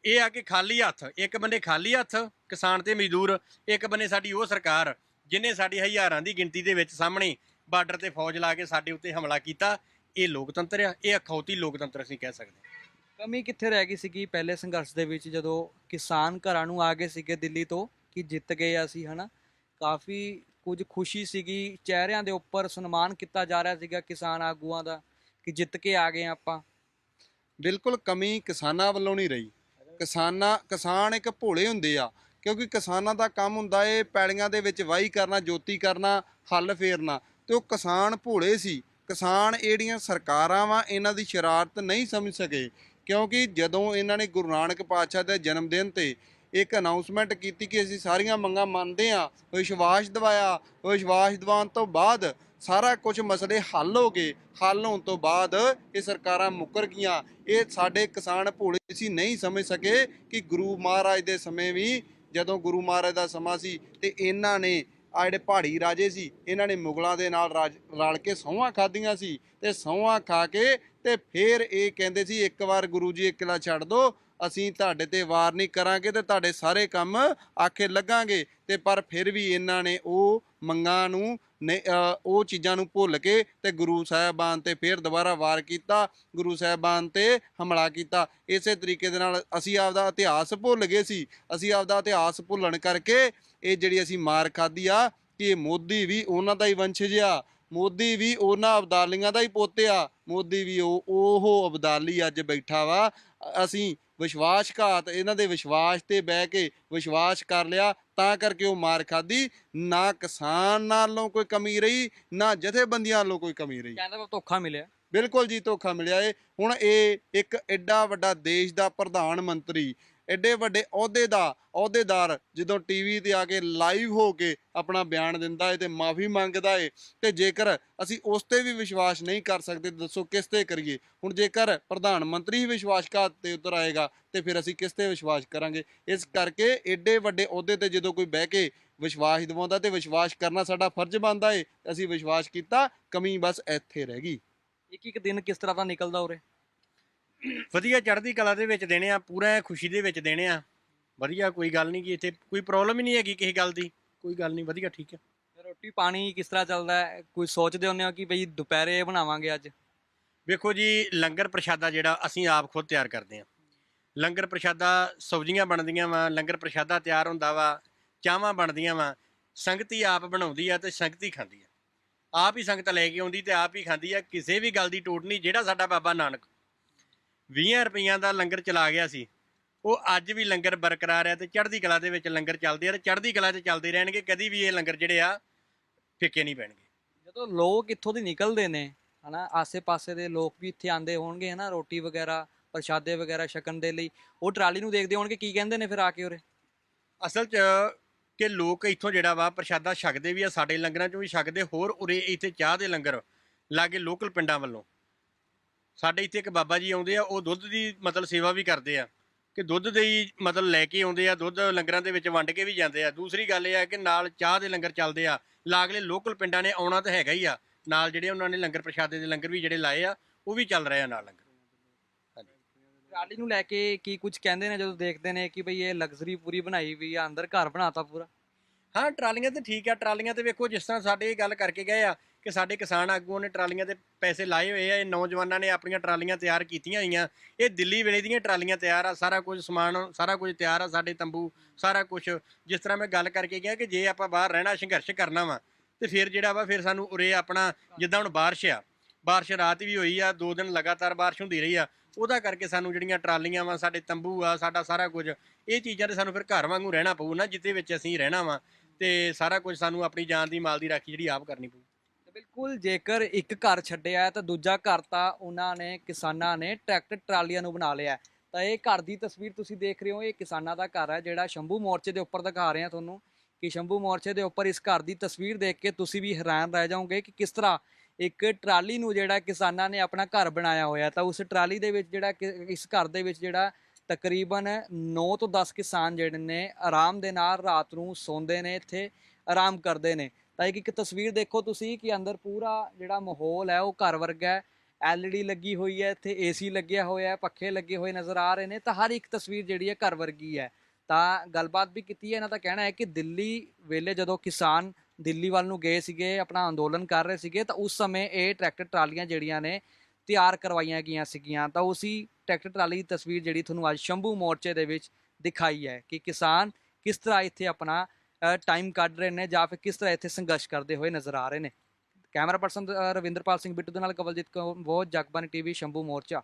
ਇਹ ਆ ਕਿ ਖਾਲੀ ਹੱਥ, ਇੱਕ ਬੰਨੇ ਖਾਲੀ ਹੱਥ ਕਿਸਾਨ ਤੇ ਮਜ਼ਦੂਰ, ਇੱਕ ਬੰਨੇ ਸਾਡੀ ਉਹ ਸਰਕਾਰ, ਜਿਨੇ ਸਾਡੀ ਹਜ਼ਾਰਾਂ ਦੀ ਗਿਣਤੀ ਦੇ ਵਿੱਚ ਸਾਹਮਣੇ ਬਾਰਡਰ ਤੇ ਫੌਜ ਲਾ ਕੇ ਸਾਡੇ ਉੱਤੇ ਹਮਲਾ ਕੀਤਾ, ਇਹ ਲੋਕਤੰਤਰ ਆ, ਇਹ ਅਖੌਤੀ ਲੋਕਤੰਤਰ ਅਸੀਂ ਕਹਿ ਸਕਦੇ ਹਾਂ। ਕਮੀ ਕਿੱਥੇ ਰਹਿ ਗਈ ਸੀਗੀ ਪਹਿਲੇ ਸੰਘਰਸ਼ ਦੇ ਵਿੱਚ, ਜਦੋਂ ਕਿਸਾਨ ਘਰਾਂ ਨੂੰ ਆ ਗਏ ਸੀਗੇ ਦਿੱਲੀ ਤੋਂ, ਕਿ ਜਿੱਤ ਗਏ ਅਸੀਂ, ਹਨਾ? ਕਾਫੀ ਕੁਝ ਖੁਸ਼ੀ ਸੀਗੀ, ਚਿਹਰਿਆਂ ਦੇ ਉੱਪਰ ਸਨਮਾਨ ਕੀਤਾ ਜਾ ਰਿਹਾ ਸੀਗਾ ਕਿਸਾਨ ਆਗੂਆਂ ਦਾ ਕਿ ਜਿੱਤ ਕੇ ਆ ਗਏ ਆਪਾਂ। ਬਿਲਕੁਲ ਕਮੀ ਕਿਸਾਨਾਂ ਵੱਲੋਂ ਨਹੀਂ ਰਹੀ। ਕਿਸਾਨਾਂ, ਕਿਸਾਨ ਇੱਕ ਭੋਲੇ ਹੁੰਦੇ ਆ, ਕਿਉਂਕਿ ਕਿਸਾਨਾਂ ਦਾ ਕੰਮ ਹੁੰਦਾ ਏ ਪੈਲੀਆਂ ਦੇ ਵਿੱਚ ਵਾਹੀ ਕਰਨਾ, ਜੋਤੀ ਕਰਨਾ, ਹੱਲ ਫੇਰਨਾ, ਤੇ ਉਹ ਕਿਸਾਨ ਭੋਲੇ ਸੀ। ਕਿਸਾਨ ਜਿਹੜੀਆਂ ਸਰਕਾਰਾਂ ਵਾ, ਇਹਨਾਂ ਦੀ ਸ਼ਰਾਰਤ ਨਹੀਂ ਸਮਝ ਸਕੇ, ਕਿਉਂਕਿ ਜਦੋਂ ਇਹਨਾਂ ਨੇ ਗੁਰੂ ਨਾਨਕ ਪਾਤਸ਼ਾਹ ਦੇ ਜਨਮ ਦਿਨ ਤੇ ਇੱਕ ਅਨਾਉਂਸਮੈਂਟ ਕੀਤੀ ਕਿ ਅਸੀਂ ਸਾਰੀਆਂ ਮੰਗਾਂ ਮੰਨਦੇ ਆ ਵਿਸ਼ਵਾਸ ਦਿਵਾਇਆ। ਵਿਸ਼ਵਾਸ ਦਿਵਾਉਣ ਤੋਂ ਬਾਅਦ ਸਾਰਾ ਕੁਝ ਮਸਲੇ ਹੱਲ ਹੋ ਗਏ। ਹੱਲ ਹੋਣ ਤੋਂ ਬਾਅਦ ਇਹ ਸਰਕਾਰਾਂ ਮੁੱਕਰ ਗਈਆਂ। ਇਹ ਸਾਡੇ ਕਿਸਾਨ ਭੋਲੇ ਸੀ, ਨਹੀਂ ਸਮਝ ਸਕੇ ਕਿ ਗੁਰੂ ਮਹਾਰਾਜ ਦੇ ਸਮੇਂ ਵੀ ਜਦੋਂ ਗੁਰੂ ਮਹਾਰਾਜ ਦਾ ਸਮਾਂ ਸੀ ਤੇ ਇਹਨਾਂ ਨੇ ਆ ਜਿਹੜੇ ਪਹਾੜੀ ਰਾਜੇ ਸੀ, ਇਹਨਾਂ ਨੇ ਮੁਗਲਾਂ ਦੇ ਨਾਲ ਰਾਜ- ਰਲ ਕੇ ਸਹੁੰਆਂ ਖਾਧੀਆਂ ਸੀ ਤੇ ਸਹੁੰਆਂ ਖਾ ਕੇ ਤੇ ਫਿਰ ਇਹ ਕਹਿੰਦੇ ਸੀ, ਇੱਕ ਵਾਰ ਗੁਰੂ ਜੀ ਇਕਲਾ ਛੱਡ ਦਿਓ ਅਸੀਂ ਤੁਹਾਡੇ ਤੇ ਵਾਰ ਨਹੀਂ ਕਰਾਂਗੇ ਤੇ ਤੁਹਾਡੇ ਸਾਰੇ ਕੰਮ ਆਖੇ ਲੱਗਾਂਗੇ। ਤੇ ਪਰ ਫਿਰ ਵੀ ਇਹਨਾਂ ਨੇ ਉਹ ਮੰਗਾਂ ਨੂੰ ਨੇ ਉਹ ਚੀਜ਼ਾਂ ਨੂੰ ਭੁੱਲ ਕੇ ਤੇ ਗੁਰੂ ਸਾਹਿਬਾਨ ਤੇ ਫਿਰ ਦੁਬਾਰਾ ਵਾਰ ਕੀਤਾ, ਗੁਰੂ ਸਾਹਿਬਾਨ ਤੇ ਹਮਲਾ ਕੀਤਾ। ਇਸੇ ਤਰੀਕੇ ਦੇ ਨਾਲ ਅਸੀਂ ਆਪਦਾ ਇਤਿਹਾਸ ਭੁੱਲ ਗਏ ਸੀ। ਅਸੀਂ ਆਪਦਾ ਇਤਿਹਾਸ ਭੁੱਲਣ ਕਰਕੇ ਇਹ ਜਿਹੜੀ ਅਸੀਂ ਮਾਰ ਖਾਧੀ ਆ, ਕਿ ਮੋਦੀ ਵੀ ਉਹਨਾਂ ਦਾ ਹੀ ਵੰਸ਼ਜ ਆ। ਮੋਦੀ ਵੀ ਉਹਨਾਂ ਅਬਦਾਲੀਆਂ ਦਾ ਹੀ ਪੋਤਿਆ ਮੋਦੀ ਵੀ ਉਹ ਉਹ ਅਬਦਾਲੀ ਅੱਜ ਬੈਠਾ ਵਾ। ਅਸੀਂ ਵਿਸ਼ਵਾਸਘਾਤ ਇਹਨਾਂ ਦੇ ਵਿਸ਼ਵਾਸ ਤੇ ਬਹਿ ਕੇ ਵਿਸ਼ਵਾਸ ਕਰ ਲਿਆ ਤਾਂ ਕਰਕੇ ਉਹ ਮਾਰ ਖਾਧੀ। ਨਾ ਕਿਸਾਨ ਨਾਲੋਂ ਕੋਈ ਕਮੀ ਰਹੀ ਨਾ ਜਥੇਬੰਦੀਆਂ ਵੱਲੋਂ ਕੋਈ ਕਮੀ ਰਹੀ। ਕਹਿੰਦਾ ਧੋਖਾ ਮਿਲਿਆ। ਬਿਲਕੁਲ ਜੀ ਧੋਖਾ ਮਿਲਿਆ ਏ। ਹੁਣ ਇਹ ਇੱਕ ਐਡਾ ਵੱਡਾ ਦੇਸ਼ ਦਾ ਪ੍ਰਧਾਨ ਮੰਤਰੀ ਐਡੇ ਵੱਡੇ ਅਹੁਦੇ ਦਾ, ਅਹੁਦੇਦਾਰ ਜਦੋਂ ਟੀਵੀ ਤੇ ਆ ਕੇ ਲਾਈਵ ਹੋ ਕੇ ਆਪਣਾ ਬਿਆਨ ਦਿੰਦਾ ਏ ਤੇ ਮਾਫੀ ਮੰਗਦਾ ਏ, ਤੇ ਜੇਕਰ ਅਸੀਂ ਉਸ ਤੇ ਵੀ ਵਿਸ਼ਵਾਸ ਨਹੀਂ ਕਰ ਸਕਦੇ, ਦੱਸੋ ਕਿਸ ਤੇ ਕਰੀਏ? ਹੁਣ ਜੇਕਰ ਪ੍ਰਧਾਨ ਮੰਤਰੀ ਹੀ ਵਿਸ਼ਵਾਸਘਾਤ ਤੇ ਉਤਰ ਆਏਗਾ, ਤੇ ਫਿਰ ਅਸੀਂ ਕਿਸ ਤੇ ਵਿਸ਼ਵਾਸ ਕਰਾਂਗੇ? ਇਸ ਕਰਕੇ ਐਡੇ ਵੱਡੇ ਅਹੁਦੇ ਤੇ ਜਦੋਂ ਕੋਈ ਬਹਿ ਕੇ ਵਿਸ਼ਵਾਸ ਦਿਵਾਉਂਦਾ ਤੇ ਵਿਸ਼ਵਾਸ ਕਰਨਾ ਸਾਡਾ ਫਰਜ਼ ਬਣਦਾ ਏ ਅਸੀਂ ਵਿਸ਼ਵਾਸ ਕੀਤਾ, ਕਮੀ ਬਸ ਇੱਥੇ ਰਹਿ ਗਈ। ਇੱਕ ਇੱਕ ਦਿਨ ਕਿਸ ਤਰ੍ਹਾਂ ਦਾ ਨਿਕਲਦਾ ਉਰੇ? ਵਧੀਆ ਚੜ੍ਹਦੀ ਕਲਾ ਦੇ ਵਿੱਚ ਦੇਣੇ ਆ ਪੂਰਾ ਖੁਸ਼ੀ ਦੇ ਵਿੱਚ ਦੇਣੇ ਆ। ਵਧੀਆ ਕੋਈ ਗੱਲ ਨਹੀਂ ਕਿ ਇੱਥੇ ਕੋਈ ਪ੍ਰੋਬਲਮ ਹੀ ਨਹੀਂ ਹੈਗੀ ਕਿਸੇ ਗੱਲ ਦੀ। ਕੋਈ ਗੱਲ ਨਹੀਂ ਵਧੀਆ ਠੀਕ ਹੈ। ਰੋਟੀ ਪਾਣੀ ਕਿਸ ਤਰ੍ਹਾਂ ਚੱਲਦਾ ਹੈ? ਕੋਈ ਸੋਚਦੇ ਹੁੰਦੇ ਹੋ ਕਿ ਬਈ ਦੁਪਹਿਰੇ ਬਣਾਵਾਂਗੇ ਅੱਜ? ਵੇਖੋ ਜੀ ਲੰਗਰ ਪ੍ਰਸ਼ਾਦਾ ਜਿਹੜਾ ਅਸੀਂ ਆਪ ਖੁਦ ਤਿਆਰ ਕਰਦੇ ਹਾਂ। ਲੰਗਰ ਪ੍ਰਸ਼ਾਦਾ ਸਬਜ਼ੀਆਂ ਬਣਦੀਆਂ ਵਾ ਲੰਗਰ ਪ੍ਰਸ਼ਾਦਾ ਤਿਆਰ ਹੁੰਦਾ ਵਾ ਚਾਹਾਂ ਬਣਦੀਆਂ ਵਾ। ਸੰਗਤੀ ਆਪ ਬਣਾਉਂਦੀ ਆ ਤੇ ਸੰਗਤੀ ਖਾਂਦੀ ਆ। ਆਪ ਹੀ ਸੰਗਤ ਲੈ ਕੇ ਆਉਂਦੀ ਤੇ ਆਪ ਹੀ ਖਾਂਦੀ ਆ ਕਿਸੇ ਵੀ ਗੱਲ ਦੀ ਟੋਟ ਨਹੀਂ ਜਿਹੜਾ ਸਾਡਾ ਬਾਬਾ ਨਾਨਕ 20 ਰੁਪਈਆਂ ਦਾ ਲੰਗਰ ਚਲਾ ਗਿਆ ਸੀ। ਉਹ ਅੱਜ ਵੀ ਲੰਗਰ ਬਰਕਰਾਰ ਆ ਤੇ ਚੜ੍ਹਦੀ ਕਲਾ ਦੇ ਵਿੱਚ ਲੰਗਰ ਚੱਲਦੇ ਆ ਤੇ ਚੜ੍ਹਦੀ ਕਲਾ 'ਚ ਚੱਲਦੇ ਰਹਿਣਗੇ ਕਦੀ ਵੀ ਇਹ ਲੰਗਰ ਜਿਹੜੇ ਆ ਫਿੱਕੇ ਨਹੀਂ ਪੈਣਗੇ। ਜਦੋਂ ਲੋਕ ਇੱਥੋਂ ਦੀ ਨਿਕਲਦੇ ਨੇ ਹਨਾ ਆਸੇ-ਪਾਸੇ ਦੇ ਲੋਕ ਵੀ ਇੱਥੇ ਆਂਦੇ ਹੋਣਗੇ ਹਨਾ ਰੋਟੀ ਵਗੈਰਾ ਪ੍ਰਸ਼ਾਦੇ ਵਗੈਰਾ ਛਕਣ ਦੇ ਲਈ ਉਹ ਟਰਾਲੀ ਨੂੰ ਦੇਖਦੇ ਹੋਣਗੇ ਕੀ ਕਹਿੰਦੇ ਨੇ ਫਿਰ ਆ ਕੇ ਉਰੇ? ਅਸਲ 'ਚ ਕਿ ਲੋਕ ਇੱਥੋਂ ਜਿਹੜਾ ਵਾ ਪ੍ਰਸ਼ਾਦਾ ਛਕਦੇ ਵੀ ਆ ਸਾਡੇ ਲੰਗਰਾਂ 'ਚੋਂ ਵੀ ਛਕਦੇ ਹੋਰ ਉਰੇ ਇੱਥੇ ਚਾਹ ਦੇ ਲੰਗਰ ਲਾਗੇ ਲੋਕਲ ਪਿੰਡਾਂ ਵੱਲੋਂ। ਸਾਡੇ ਇੱਥੇ ਇੱਕ ਬਾਬਾ ਜੀ ਆਉਂਦੇ ਆ ਉਹ ਦੁੱਧ ਦੀ ਮਤਲਬ ਸੇਵਾ ਵੀ ਕਰਦੇ ਆ। ਕਿ ਦੁੱਧ ਦੇ ਹੀ ਮਤਲਬ ਲੈ ਕੇ ਆਉਂਦੇ ਆ ਦੁੱਧ ਲੰਗਰਾਂ ਦੇ ਵਿੱਚ ਵੰਡ ਕੇ ਵੀ ਜਾਂਦੇ ਆ। ਦੂਸਰੀ ਗੱਲ ਇਹ ਆ ਕਿ ਨਾਲ ਚਾਹ ਦੇ ਲੰਗਰ ਚੱਲਦੇ ਆ। ਲਾਗਲੇ ਲੋਕਲ ਪਿੰਡਾਂ ਨੇ ਆਉਣਾ ਤਾਂ ਹੈਗਾ ਹੀ ਆ। ਨਾਲ ਜਿਹੜੇ ਉਹਨਾਂ ਨੇ ਲੰਗਰ ਪ੍ਰਸ਼ਾਦੇ ਦੇ ਲੰਗਰ ਵੀ ਜਿਹੜੇ ਲਾਏ ਆ ਉਹ ਵੀ ਚੱਲ ਰਹੇ ਆ ਨਾਲ ਲੰਗਰ। ਟਰਾਲੀ ਨੂੰ ਲੈ ਕੇ ਕੀ ਕੁਝ ਕਹਿੰਦੇ ਨੇ ਜਦੋਂ ਦੇਖਦੇ ਨੇ ਕਿ ਬਈ ਇਹ ਲਗਜ਼ਰੀ ਪੂਰੀ ਬਣਾਈ ਵੀ ਆ ਅੰਦਰ ਘਰ ਬਣਾਤਾ ਪੂਰਾ? ਹਾਂ ਟਰਾਲੀਆਂ ਤੇ ਠੀਕ ਆ। ਟਰਾਲੀਆਂ ਤੇ ਵੇਖੋ ਜਿਸ ਤਰ੍ਹਾਂ ਸਾਡੇ ਇਹ ਗੱਲ ਕਰਕੇ ਗਏ ਆ ਕਿ ਸਾਡੇ ਕਿਸਾਨ ਆਗੂਆਂ ਨੇ ਟਰਾਲੀਆਂ ਤੇ ਪੈਸੇ ਲਾਏ ਹੋਏ ਆ, ਇਹ ਨੌਜਵਾਨਾਂ ਨੇ ਆਪਣੀਆਂ ਟਰਾਲੀਆਂ ਤਿਆਰ ਕੀਤੀਆਂ ਹੋਈਆਂ। ਇਹ ਦਿੱਲੀ ਵੇਲੇ ਦੀਆਂ ਟਰਾਲੀਆਂ ਤਿਆਰ ਆ, ਸਾਰਾ ਕੁਝ ਸਮਾਨ, ਸਾਰਾ ਕੁਝ ਤਿਆਰ ਆ ਸਾਡੇ ਤੰਬੂ, ਸਾਰਾ ਕੁਝ। ਜਿਸ ਤਰ੍ਹਾਂ ਮੈਂ ਗੱਲ ਕਰਕੇ ਗਿਆ ਕਿ ਜੇ ਆਪਾਂ ਬਾਹਰ ਰਹਿਣਾ, ਸੰਘਰਸ਼ ਕਰਨਾ ਵਾ, ਤੇ ਫਿਰ ਜਿਹੜਾ ਵਾ, ਫਿਰ ਸਾਨੂੰ ਉਰੇ ਆਪਣਾ, ਜਿੱਦਾਂ ਹੁਣ ਬਾਰਿਸ਼ ਆ, ਬਾਰਿਸ਼ ਰਾਤ ਵੀ ਹੋਈ ਆ, ਦੋ ਦਿਨ ਲਗਾਤਾਰ ਬਾਰਿਸ਼ ਹੁੰਦੀ ਰਹੀ ਆ, ਉਹਦਾ ਕਰਕੇ ਸਾਨੂੰ ਜਿਹੜੀਆਂ ਟਰਾਲੀਆਂ ਵਾ, ਸਾਡੇ ਤੰਬੂ ਆ, ਸਾਡਾ ਸਾਰਾ ਕੁਝ, ਇਹ ਚੀਜ਼ਾਂ ਤੇ ਸਾਨੂੰ ਫਿਰ ਘਰ ਵਾਂਗੂ ਰਹਿਣਾ ਪਊ ਨਾ ਜਿੱਤੇ ਵਿੱਚ ਅਸੀਂ ਰਹਿਣਾ ਵਾ, ਤੇ ਸਾਰਾ ਕੁਝ ਸਾਨੂੰ ਆਪਣੀ ਜਾਨ ਦੀ ਮਾਲ ਦੀ ਰਾਖੀ ਜਿਹੜੀ ਆਪ ਕਰਨੀ ਪਊ। ਬਿਲਕੁਲ, ਜੇਕਰ ਇੱਕ ਘਰ ਛੱਡਿਆ ਹੈ ਤਾਂ ਦੂਜਾ ਘਰ ਤਾਂ ਉਹਨਾਂ ਨੇ, ਕਿਸਾਨਾਂ ਨੇ ਟਰੈਕਟਰ ਟਰਾਲੀਆਂ ਨੂੰ ਬਣਾ ਲਿਆ ਹੈ। ਤਾਂ ਇਹ ਘਰ ਦੀ ਤਸਵੀਰ ਤੁਸੀਂ ਦੇਖ ਰਹੇ ਹੋ, ਇਹ ਕਿਸਾਨਾਂ ਦਾ ਘਰ ਹੈ ਜਿਹੜਾ ਸ਼ੰਭੂ ਮੋਰਚੇ ਦੇ ਉੱਪਰ ਦਿਖਾ ਰਹੇ ਹਾਂ ਤੁਹਾਨੂੰ ਕਿ ਸ਼ੰਭੂ ਮੋਰਚੇ ਦੇ ਉੱਪਰ ਇਸ ਘਰ ਦੀ ਤਸਵੀਰ ਦੇਖ ਕੇ ਤੁਸੀਂ ਵੀ ਹੈਰਾਨ ਰਹਿ ਜਾਓਗੇ ਕਿ ਕਿਸ ਤਰ੍ਹਾਂ ਇੱਕ ਟਰਾਲੀ ਨੂੰ ਜਿਹੜਾ ਕਿਸਾਨਾਂ ਨੇ ਆਪਣਾ ਘਰ ਬਣਾਇਆ ਹੋਇਆ ਤਾਂ ਉਸ ਟਰਾਲੀ ਦੇ ਵਿੱਚ ਜਿਹੜਾ ਕਿ- ਇਸ ਘਰ ਦੇ ਵਿੱਚ ਜਿਹੜਾ ਤਕਰੀਬਨ 9 ਤੋਂ 10 ਕਿਸਾਨ ਜਿਹੜੇ ਨੇ ਆਰਾਮ ਦੇ ਨਾਲ ਰਾਤ ਨੂੰ ਸੌਂਦੇ ਨੇ, ਇੱਥੇ ਆਰਾਮ ਕਰਦੇ ਨੇ ਤਾਂ ਇੱਕ ਇੱਕ ਤਸਵੀਰ ਦੇਖੋ ਤੁਸੀਂ ਕਿ ਅੰਦਰ ਪੂਰਾ ਜਿਹੜਾ ਮਾਹੌਲ ਹੈ, ਉਹ ਘਰ ਵਰਗਾ ਹੈ। ਐਲਈਡੀ ਲੱਗੀ ਹੋਈ ਹੈ, ਇੱਥੇ ਏਸੀ ਲੱਗਿਆ ਹੋਇਆ ਹੈ, ਪੱਖੇ ਲੱਗੇ ਹੋਏ ਨਜ਼ਰ ਆ ਰਹੇ ਨੇ। ਤਾਂ ਹਰ ਇੱਕ ਤਸਵੀਰ ਜਿਹੜੀ ਹੈ ਘਰ ਵਰਗੀ ਹੈ। ਤਾਂ ਗੱਲਬਾਤ ਵੀ ਕੀਤੀ ਹੈ, ਇਹਨਾਂ ਦਾ ਕਹਿਣਾ ਹੈ ਕਿ ਦਿੱਲੀ ਵੇਲੇ ਜਦੋਂ ਕਿਸਾਨ ਦਿੱਲੀ ਵੱਲ ਨੂੰ ਗਏ ਸੀਗੇ, ਆਪਣਾ ਅੰਦੋਲਨ ਕਰ ਰਹੇ ਸੀਗੇ, ਤਾਂ ਉਸ ਸਮੇਂ ਇਹ ਟਰੈਕਟਰ ਟਰਾਲੀਆਂ ਜਿਹੜੀਆਂ ਨੇ, ਤਿਆਰ ਕਰਵਾਈਆਂ ਗਈਆਂ ਸੀਗੀਆਂ। ਤਾਂ ਉਸੀ ਟਰੈਕਟਰ ਟਰਾਲੀ ਦੀ ਤਸਵੀਰ ਜਿਹੜੀ ਤੁਹਾਨੂੰ ਅੱਜ ਸ਼ੰਭੂ ਮੋਰਚੇ ਦੇ ਵਿੱਚ ਦਿਖਾਈ ਹੈ ਕਿ ਕਿਸਾਨ ਕਿਸ ਤਰ੍ਹਾਂ ਇੱਥੇ ਆਪਣਾ ਟਾਈਮ ਕੱਢ ਰਹੇ ਨੇ ਜਾਂ ਫਿਰ ਕਿਸ ਤਰ੍ਹਾਂ ਇੱਥੇ ਸੰਘਰਸ਼ ਕਰਦੇ ਹੋਏ ਨਜ਼ਰ ਆ ਰਹੇ ਨੇ। ਕੈਮਰਾ ਪਰਸਨ ਰਵਿੰਦਰਪਾਲ ਸਿੰਘ ਬਿੱਟੂ ਦੇ ਨਾਲ ਕਵਲਜੀਤ ਕੌਰ ਬਹੁਤ ਜਗਬਾਨੀ ਟੀਵੀ, ਸ਼ੰਭੂ ਮੋਰਚਾ।